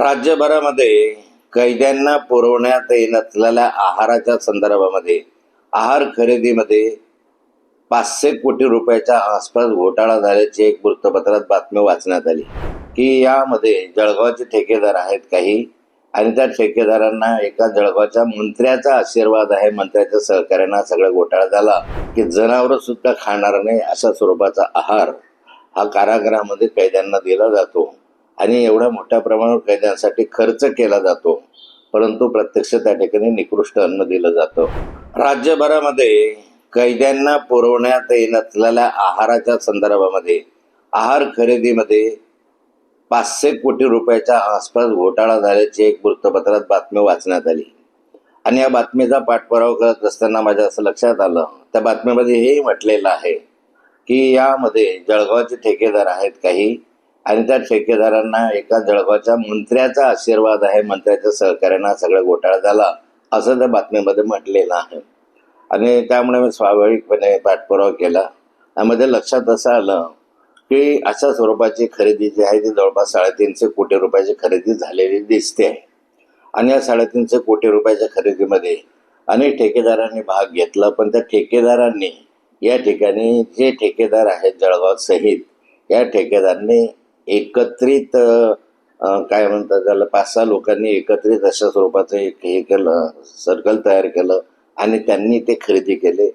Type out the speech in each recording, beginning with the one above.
राज्यभरामध्ये कैद्यांना पुरवण्यात येत असलेल्या आहाराच्या संदर्भामध्ये आहार खरेदीमध्ये पाचशे कोटी रुपयाच्या आसपास घोटाळा झाल्याची एक वृत्तपत्रात बातमी वाचण्यात आली की यामध्ये जळगावचे ठेकेदार आहेत काही आणि त्या ठेकेदारांना एका जळगावच्या मंत्र्याचा आशीर्वाद आहे मंत्र्याच्या सहकार्यांना सगळा घोटाळा झाला की जनावर सुद्धा खाणार नाही अशा स्वरूपाचा आहार हा कारागृहामध्ये कैद्यांना दिला जातो. आणि एवढ्या मोठ्या प्रमाणावर कैद्यांसाठी खर्च केला जातो परंतु प्रत्यक्ष त्या ठिकाणी निकृष्ट अन्न दिलं जातं. राज्यभरामध्ये कैद्यांना पुरवण्यात येत असलेल्या आहाराच्या संदर्भामध्ये आहार खरेदीमध्ये पाचशे कोटी रुपयाच्या आसपास घोटाळा झाल्याची एक वृत्तपत्रात बातमी वाचण्यात आली. आणि या बातमीचा पाठपुरावा करत असताना माझ्या असं लक्षात आलं. त्या बातमीमध्ये हेही म्हटलेलं आहे की यामध्ये जळगावचे ठेकेदार आहेत काही आणि त्या ठेकेदारांना एका जळगावच्या मंत्र्याचा आशीर्वाद आहे मंत्र्याच्या सहकार्यानं सगळा घोटाळा झाला असं त्या बातमीमध्ये म्हटलेलं आहे. आणि त्यामुळे मी स्वाभाविकपणे पाठपुरावा केला. त्यामध्ये लक्षात असं आलं की अशा स्वरूपाची खरेदी जी आहे ती जवळपास साडेतीनशे कोटी रुपयाची खरेदी झालेली दिसते. आहे आणि या साडेतीनशे कोटी रुपयाच्या खरेदीमध्ये अनेक ठेकेदारांनी भाग घेतला पण त्या ठेकेदारांनी या ठिकाणी जे ठेकेदार आहेत जळगाव सहित या ठेकेदारांनी एकत्रित काय म्हणतात त्याला पाच सहा लोकांनी एकत्रित अशा स्वरूपाचं एक हे केलं सर्कल तयार केलं आणि त्यांनी ते खरेदी केले.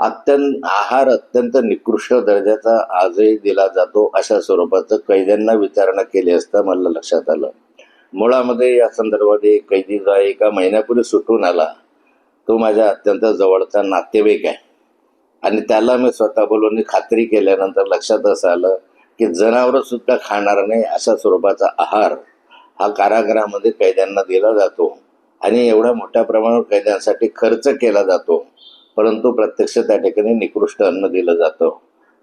अत्यंत आहार अत्यंत निकृष्ट दर्जाचा आजही दिला जातो अशा स्वरूपाचं कैद्यांना विचारणा केली असता मला लक्षात आलं. मुळामध्ये या संदर्भात एक कैदी जो आहे एका महिन्यापूर्वी सुटून आला. तो माझ्या अत्यंत जवळचा नातेवाईक आहे. आणि त्याला मी स्वतः बोलून खात्री केल्यानंतर लक्षात असं आलं की जनावरं सुद्धा खाणार नाही अशा स्वरूपाचा आहार हा कारागृहामध्ये कैद्यांना दिला जातो. आणि एवढ्या मोठ्या प्रमाणावर कैद्यांसाठी खर्च केला जातो. परंतु प्रत्यक्ष त्या ठिकाणी निकृष्ट अन्न दिलं जातं.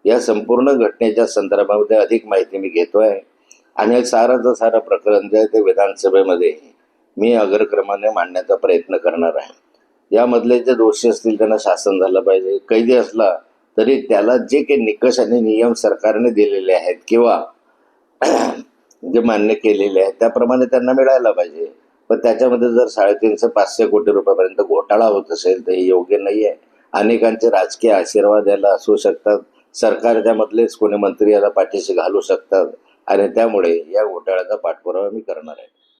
या संपूर्ण घटनेच्या संदर्भामध्ये अधिक माहिती मी घेतोय. आणि हे साराचं सारं प्रकरण जे आहे ते विधानसभेमध्ये मी अग्रक्रमाने मांडण्याचा प्रयत्न करणार आहे. यामधले जे दोषी असतील त्यांना शासन झालं पाहिजे. कैदी असला तरी त्याला जे काही निकष आणि नियम सरकारने दिलेले आहेत किंवा जे मान्य केलेले आहेत त्याप्रमाणे त्यांना मिळायला पाहिजे. पण त्याच्यामध्ये जर साडेतीनशे पाचशे कोटी रुपयापर्यंत घोटाळा होत असेल तर हे योग्य नाही आहे अनेकांचे राजकीय आशीर्वाद याला असू शकतात. सरकारच्या मधलेच कोणी मंत्री याला पाठीशी घालू शकतात. आणि त्यामुळे या घोटाळ्याचा पाठपुरावा मी करणार आहे.